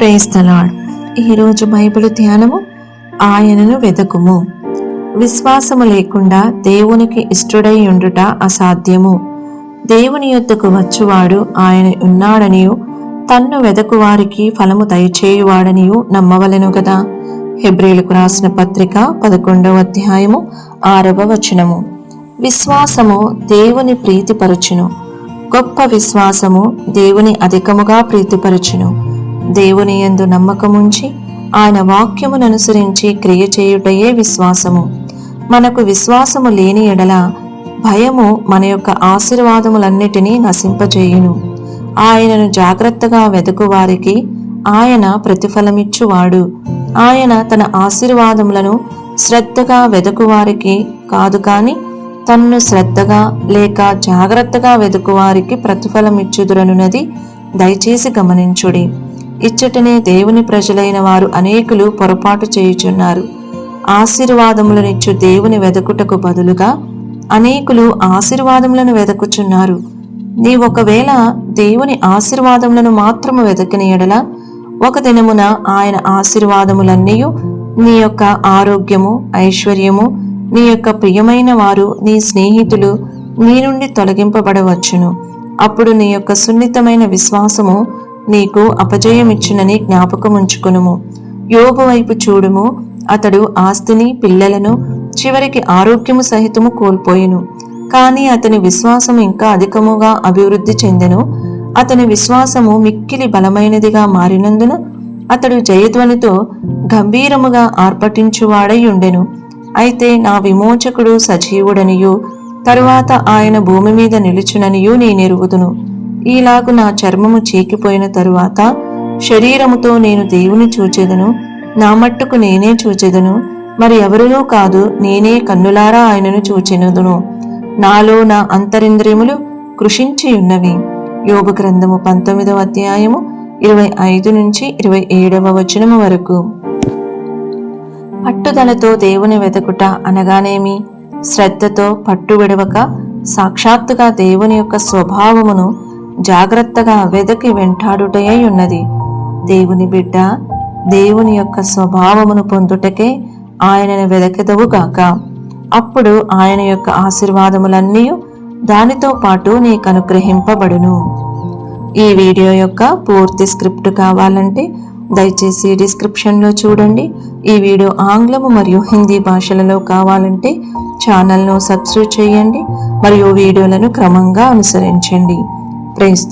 Praise the Lord ఈరోజు Bible ధ్యానము ఆయనను వెదకుము. విశ్వాసము లేకుండా దేవునికి ఇష్టడై ఉండుట అసాధ్యము. దేవుని యొద్దకు వచ్చువాడు ఆయన ఉన్నాడనియు తన్ను వెదకువారికి ఫలము దయచేయువాడనియు నమ్మవలెను కదా హెబ్రిలకు రాసిన పత్రిక పదకొండవ అధ్యాయము ఆరవ వచనము. విశ్వాసము దేవుని ప్రీతిపరచును. గొప్ప విశ్వాసము దేవుని అధికముగా ప్రీతిపరచును. దేవుని యందు నమ్మకముంచి ఆయన వాక్యమును అనుసరించి క్రియ చేయుటయే విశ్వాసము. మనకు విశ్వాసము లేని ఎడల భయము మన యొక్క ఆశీర్వాదములన్నిటినీ నశింపచేయును. ఆయనను జాగ్రత్తగా వెతుకు వారికి ఆయన ప్రతిఫలమిచ్చువాడు. ఆయన తన ఆశీర్వాదములను శ్రద్ధగా వెతుకు వారికి కాదు కాని తన్ను శ్రద్ధగా లేక జాగ్రత్తగా వెతుకువారికి ప్రతిఫలమిచ్చుదురనున్నది దయచేసి గమనించుడి. ఇచ్చటనే దేవుని ప్రజలైన వారు అనేకులు పొరపాటు చేయుచున్నారు. ఆశీర్వాదములనిచ్చు దేవుని వెదకుటకు బదులుగా అనేకులు ఆశీర్వాదములను వెదకుచున్నారు. నీ ఒకవేళ దేవుని ఆశీర్వాదములను మాత్రము వెదకిన ఎడల ఒక దినమున ఆయన ఆశీర్వాదములన్నీ నీ యొక్క ఆరోగ్యము ఐశ్వర్యము నీ యొక్క ప్రియమైన వారు నీ స్నేహితులు నీ నుండి తొలగింపబడవచ్చును. అప్పుడు నీ యొక్క సున్నితమైన విశ్వాసము నీకు అపజయమిచ్చునని జ్ఞాపకముంచుకునుము. యోబు వైపు చూడుము అతడు ఆస్తిని పిల్లలను చివరికి ఆరోగ్యము సహితము కోల్పోయిను. కానీ అతని విశ్వాసం ఇంకా అధికముగా అభివృద్ధి చెందెను. అతని విశ్వాసము మిక్కిలి బలమైనదిగా మారినందున అతడు జయధ్వనితో గంభీరముగా ఆర్పటించువాడై ఉండెను అయితే నా విమోచకుడు సజీవుడనియు తరువాత ఆయన భూమి మీద నిలుచుననియూ నేనెరుగుదును. ఈలాగు నా చర్మము చీకిపోయిన తరువాత శరీరముతో నేను దేవుని చూచెదను నా మట్టుకు నేనే చూచెదను మరి ఎవరునూ కాదు నేనే కన్నులారా ఆయనను చూచెనుదును నాలో నా అంతరింద్రియములు కృషించి ఉన్నవి యోగ గ్రంథము పంతొమ్మిదవ అధ్యాయము ఇరవై ఐదు నుంచి ఇరవై ఏడవ వచనము వరకు. పట్టుదలతో దేవుని వెతుకుట అనగానేమి? శ్రద్ధతో పట్టు విడవక సాక్షాత్తుగా దేవుని యొక్క స్వభావమును జాగ్రత్తగా వెదకి వెంటాడుటయై ఉన్నది దేవుని బిడ్డ దేవుని యొక్క స్వభావమును పొందుటకే ఆయనను వెదకెదవుగాక అప్పుడు ఆయన యొక్క ఆశీర్వాదములన్నీ దానితో పాటు నీకు అనుగ్రహింపబడును ఈ వీడియో యొక్క పూర్తి స్క్రిప్ట్ కావాలంటే దయచేసి డిస్క్రిప్షన్లో చూడండి. ఈ వీడియో ఆంగ్లము మరియు హిందీ భాషలలో కావాలంటే ఛానల్ను సబ్స్క్రైబ్ చేయండి మరియు వీడియోలను క్రమంగా అనుసరించండి. പ്രൈസ്